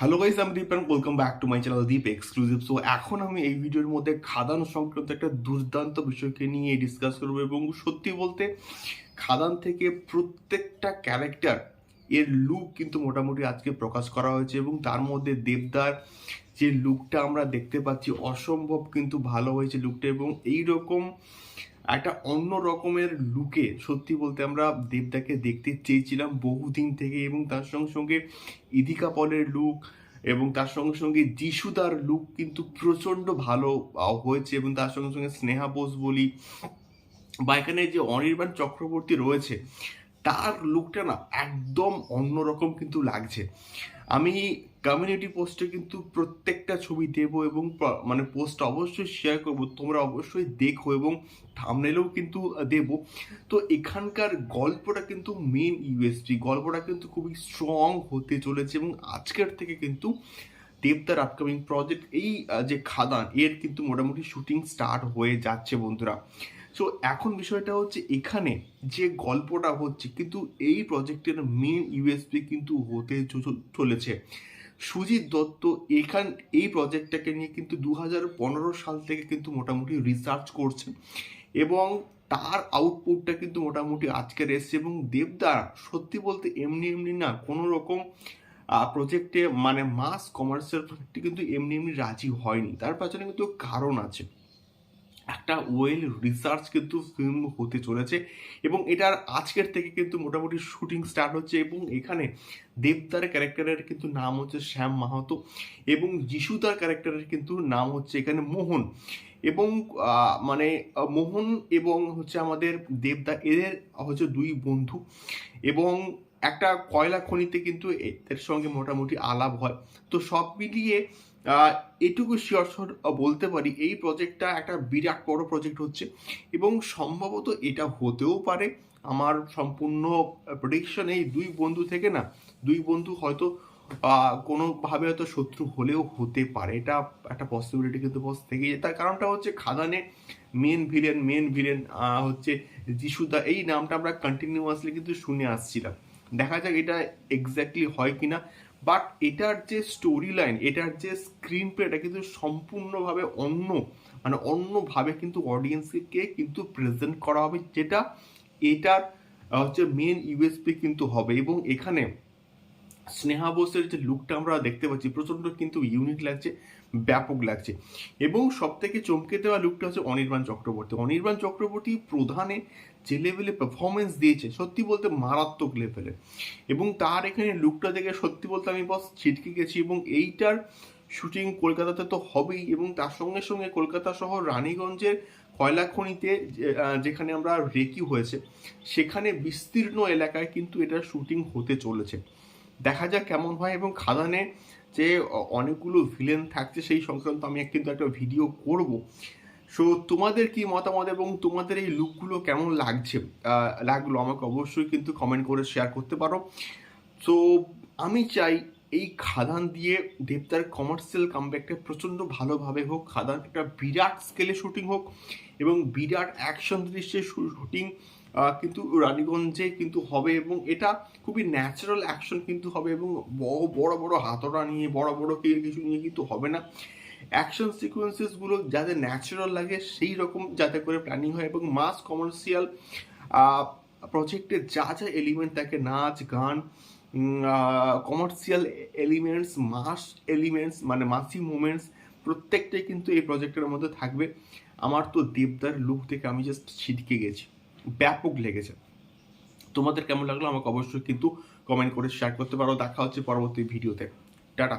Hello guys আমি Deep and welcome back to my channel Deep exclusive so এখন আমি এই ভিডিওর মধ্যে খাদান সংক্রান্ত একটা দুর্দান্ত বিষয়কে নিয়ে ডিসকাস করব এবং সত্যি বলতে, খাদান থেকে প্রত্যেকটা ক্যারেক্টার এর লুক কিন্তু মোটামুটি আজকে প্রকাশ করা হয়েছে এবং তার মধ্যে দেবদার যে লুকটা আমরা দেখতে পাচ্ছি অসম্ভব কিন্তু ভালো হয়েছে লুকটা এবং এই রকম একটা অন্য রকমের লুকে সত্যি বলতে আমরা দেবদাকে দেখতে চেয়েছিলাম বহুদিন থেকে এবং তার সঙ্গে সঙ্গে ইদিকা পলের লুক এবং তার সঙ্গে সঙ্গে যিশুদার লুক কিন্তু প্রচণ্ড ভালো হয়েছে এবং তার সঙ্গে সঙ্গে স্নেহা বোস বলি বা এখানে যে অনির্বাণ চক্রবর্তী রয়েছে তার লুকটা না একদম অন্যরকম কিন্তু লাগছে। আমি কমিউনিটি পোস্টে কিন্তু প্রত্যেকটা ছবি দেবো এবং মানে পোস্ট অবশ্যই শেয়ার করব, তোমরা অবশ্যই দেখো এবং থামনেলেও কিন্তু দেব। তো এখানকার গল্পটা কিন্তু মেন ইউএসপি গল্পটা কিন্তু খুবই স্ট্রং হতে চলেছে এবং আজকের থেকে কিন্তু দেবদার আপকামিং প্রজেক্ট এই যে খাদান, এর কিন্তু মোটামুটি শুটিং স্টার্ট হয়ে যাচ্ছে বন্ধুরা। সো এখন বিষয়টা হচ্ছে এখানে যে গল্পটা হচ্ছে, কিন্তু এই প্রজেক্টের মেন ইউএসপি কিন্তু হতে চলেছে। সুজিত দত্ত এখান, এই প্রজেক্টটাকে নিয়ে কিন্তু দু হাজার পনেরো সাল থেকে কিন্তু মোটামুটি রিসার্চ করছেন এবং তার আউটপুটটা কিন্তু মোটামুটি আজকের এসছে এবং দেবদার সত্যি বলতে এমনি এমনি না কোনো রকম প্রজেক্টে মানে মাস প্রজেক্টে কিন্তু এমনি এমনি রাজি হয়নি। তার পেছনে কিন্তু কারণ আছে। একটা ওয়েল রিসার্চ কিন্তু ফিল্ম হতে চলেছে এবং এটার আজকের থেকে কিন্তু মোটামুটি শুটিং স্টার্ট হচ্ছে এবং এখানে দেবদার ক্যারেক্টারের কিন্তু নাম হচ্ছে শ্যাম মাহাতো এবং যিশুদার ক্যারেক্টারের কিন্তু নাম হচ্ছে এখানে মোহন এবং মানে মোহন এবং হচ্ছে আমাদের দেবদা এদের হচ্ছে দুই বন্ধু এবং একটা কয়লা খনিতে কিন্তু এদের সঙ্গে মোটামুটি আলাপ হয়। তো সব মিলিয়ে এটুকু শিওর বলতে পারি, এই প্রজেক্টটা একটা বিরাট বড় প্রজেক্ট হচ্ছে এবং সম্ভবত এটা হতেও পারে। আমার সম্পূর্ণ প্রেডিকশন এই দুই বন্ধু থেকে না, দুই বন্ধু হয়তো কোনোভাবে হয়তো শত্রু হলেও হতে পারে। এটা একটা পসিবিলিটি কিন্তু বস থেকে যায়। তার কারণটা হচ্ছে খাদানে মেন ভিলেন মেন ভিলেন হচ্ছে যিশুদা। এই নামটা আমরা কন্টিনিউয়াসলি কিন্তু শুনে আসছিলাম। দেখা যাক এটা এক্স্যাক্টলি হয় কিনা। বাট এটার যে স্টোরি লাইন এটার যে স্ক্রিন প্লে এটা কিন্তু সম্পূর্ণভাবে অন্য মানে অন্যভাবে কিন্তু অডিয়েন্সকে কিন্তু প্রেজেন্ট করা হবে, যেটা এটার হচ্ছে মেন ইউএসপি কিন্তু হবে। এবং এখানে স্নেহা বোসের যে লুকটা আমরা দেখতে পাচ্ছি, প্রচণ্ড কিন্তু ইউনিক লাগছে, ব্যাপক লাগছে। এবং সব থেকে চমকে দেওয়া লুকটা হচ্ছে অনির্বাণ চক্রবর্তী। অনির্বাণ চক্রবর্তী প্রধানে যে লেভেলে পারফরমেন্স দিয়েছে, সত্যি বলতে মারাত্মক লেভেলে এবং তার এখানে লুকটা দেখে সত্যি বলতে আমি বস ছিটকে গেছি এবং এইটার শুটিং কলকাতাতে তো হবেই এবং তার সঙ্গে সঙ্গে কলকাতা শহর রানীগঞ্জের কয়লা খনিতে যে- যেখানে আমরা রেকি হয়েছে, সেখানে বিস্তীর্ণ এলাকায় কিন্তু এটার শুটিং হতে চলেছে। দেখা যাক কেমন হয় এবং খাদানে যে অনেকগুলো ভিলেন থাকছে সেই সংক্রান্ত আমি কিন্তু একটা ভিডিও করব। সো তোমাদের কি মতামত এবং তোমাদের এই লুকগুলো কেমন লাগছে? লাগল? আমাকে অবশ্যই কিন্তু কমেন্ট করে শেয়ার করতে পারো। সো আমি চাই এই খাদান দিয়ে দেবদার কমার্শিয়াল কামব্যাকটা প্রচণ্ড ভালোভাবে হোক খাদান একটা বিরাট স্কেলে শুটিং হোক এবং বিরাট অ্যাকশন দৃশ্যের শুটিং কিন্তু রানীগঞ্জে কিন্তু হবে এবং এটা খুবই ন্যাচারাল অ্যাকশন কিন্তু হবে এবং বড় বড় বড় হাতড়া নিয়ে, বড় বড় কিছু নিয়ে কিন্তু হবে না। অ্যাকশন সিকোয়েন্সেসগুলো যাতে ন্যাচারাল লাগে, সেই রকম যাতে করে প্ল্যানিং হয় এবং মাস কমার্শিয়াল প্রজেক্টে যা যা এলিমেন্ট থাকে, নাচ, গান কমার্শিয়াল এলিমেন্টস মাস এলিমেন্টস মানে মাসি মুমেন্টস প্রত্যেকটাই কিন্তু এই প্রজেক্টের মধ্যে থাকবে। আমার তো দেবদার লুক থেকে আমি জাস্ট ছিটকে গেছি, ব্যাপক লেগেছে। তোমাদের কেমন লাগল আমাকে অবশ্যই কিন্তু কমেন্ট করে শেয়ার করতে পারো। দেখা হচ্ছে পরবর্তী ভিডিওতে টাটা।